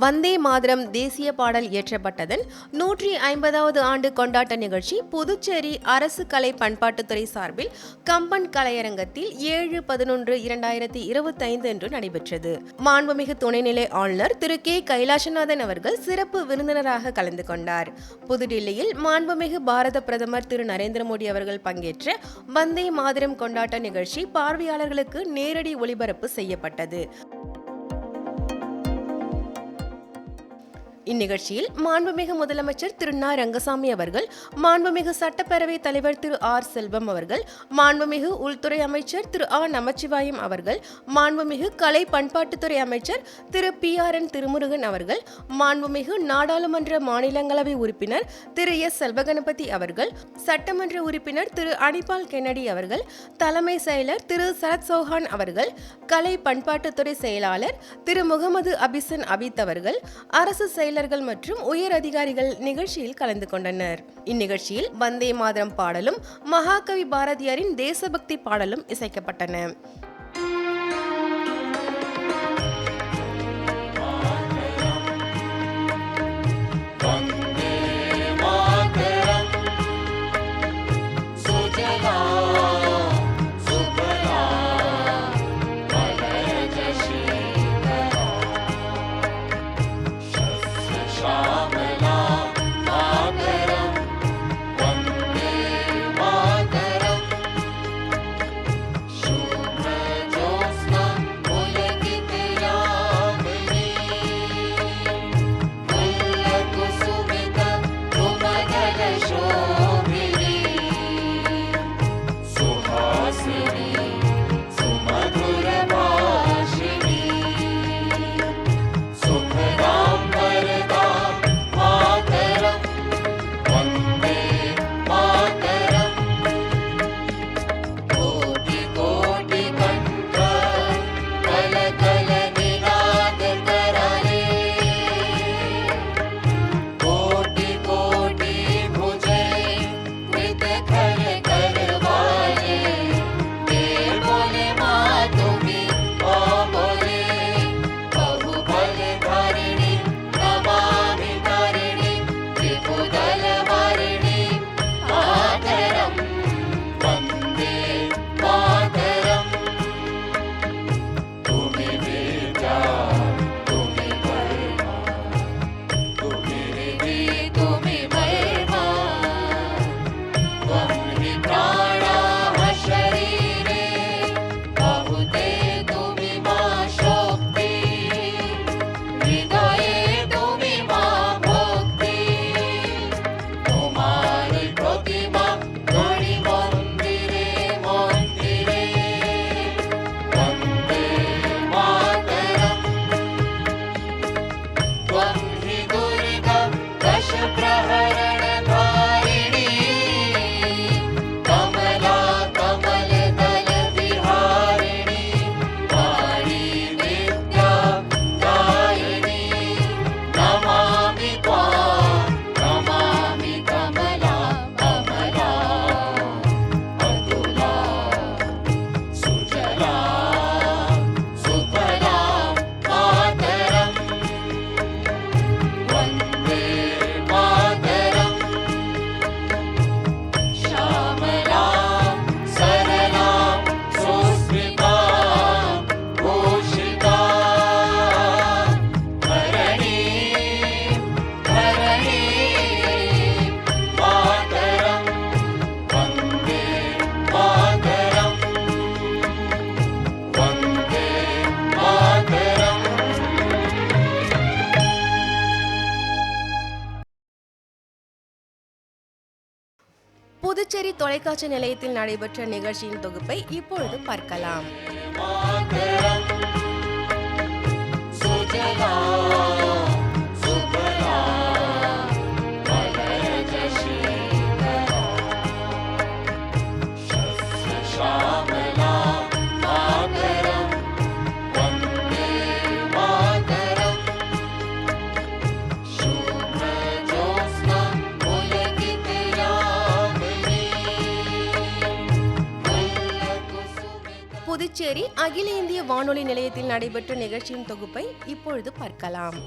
வந்தே மாதரம் தேசிய பாடல் இயற்றப்பட்டதன் நூற்றி ஐம்பதாவது ஆண்டு கொண்டாட்ட நிகழ்ச்சி புதுச்சேரி அரசு கலை பண்பாட்டுத்துறை சார்பில் கம்பன் கலையரங்கத்தில் ஏழு பதினொன்று இரண்டாயிரத்தி இருபத்தைந்து என்று நடைபெற்றது. மாண்புமிகு துணைநிலை ஆளுநர் திரு கே. கைலாசநாதன் அவர்கள் சிறப்பு விருந்தினராக கலந்து கொண்டார். புதுடில்லியில் மாண்புமிகு பாரத பிரதமர் திரு நரேந்திர மோடி அவர்கள் பங்கேற்ற வந்தே மாதரம் கொண்டாட்ட நிகழ்ச்சி பார்வையாளர்களுக்கு நேரடி ஒளிபரப்பு செய்யப்பட்டது. இந்நிகழ்ச்சியில் மாண்புமிகு முதலமைச்சர் திரு நா. ரங்கசாமி அவர்கள் மாண்புமிகு சட்டப்பேரவை தலைவர் திரு ஆர். செல்வம் அவர்கள் மாண்புமிகு உள்துறை அமைச்சர் திரு ஆ. நமச்சிவாயம் அவர்கள் மாண்புமிகு கலை பண்பாட்டுத்துறை அமைச்சர் திரு பி. ஆர். என். திருமுருகன் அவர்கள் மாண்புமிகு நாடாளுமன்ற மாநிலங்களவை உறுப்பினர் திரு எஸ். செல்வகணபதி அவர்கள் சட்டமன்ற உறுப்பினர் திரு அனிபால் கென்னடி அவர்கள் தலைமை செயலர் திரு சரத் சௌஹான் அவர்கள் கலை பண்பாட்டுத்துறை செயலாளர் திரு முகமது அபிசன் அபித் அவர்கள் அரசு செயலர்கள் மற்றும் உயர் அதிகாரிகள் நிகழ்ச்சியில் கலந்து கொண்டனர். இந்நிகழ்ச்சியில் வந்தே மாதரம் பாடலும் மகாகவி பாரதியாரின் தேசபக்தி பாடலும் இசைக்கப்பட்டன. புதுச்சேரி தொலைக்காட்சி நிலையத்தில் நடைபெற்ற நிகழ்ச்சியின் தொகுப்பை இப்பொழுது பார்க்கலாம். புதுச்சேரி அகில இந்திய வானொலி நிலையத்தில் நடைபெற்ற நிகழ்ச்சியின் தொகுப்பை இப்பொழுது பார்க்கலாம்.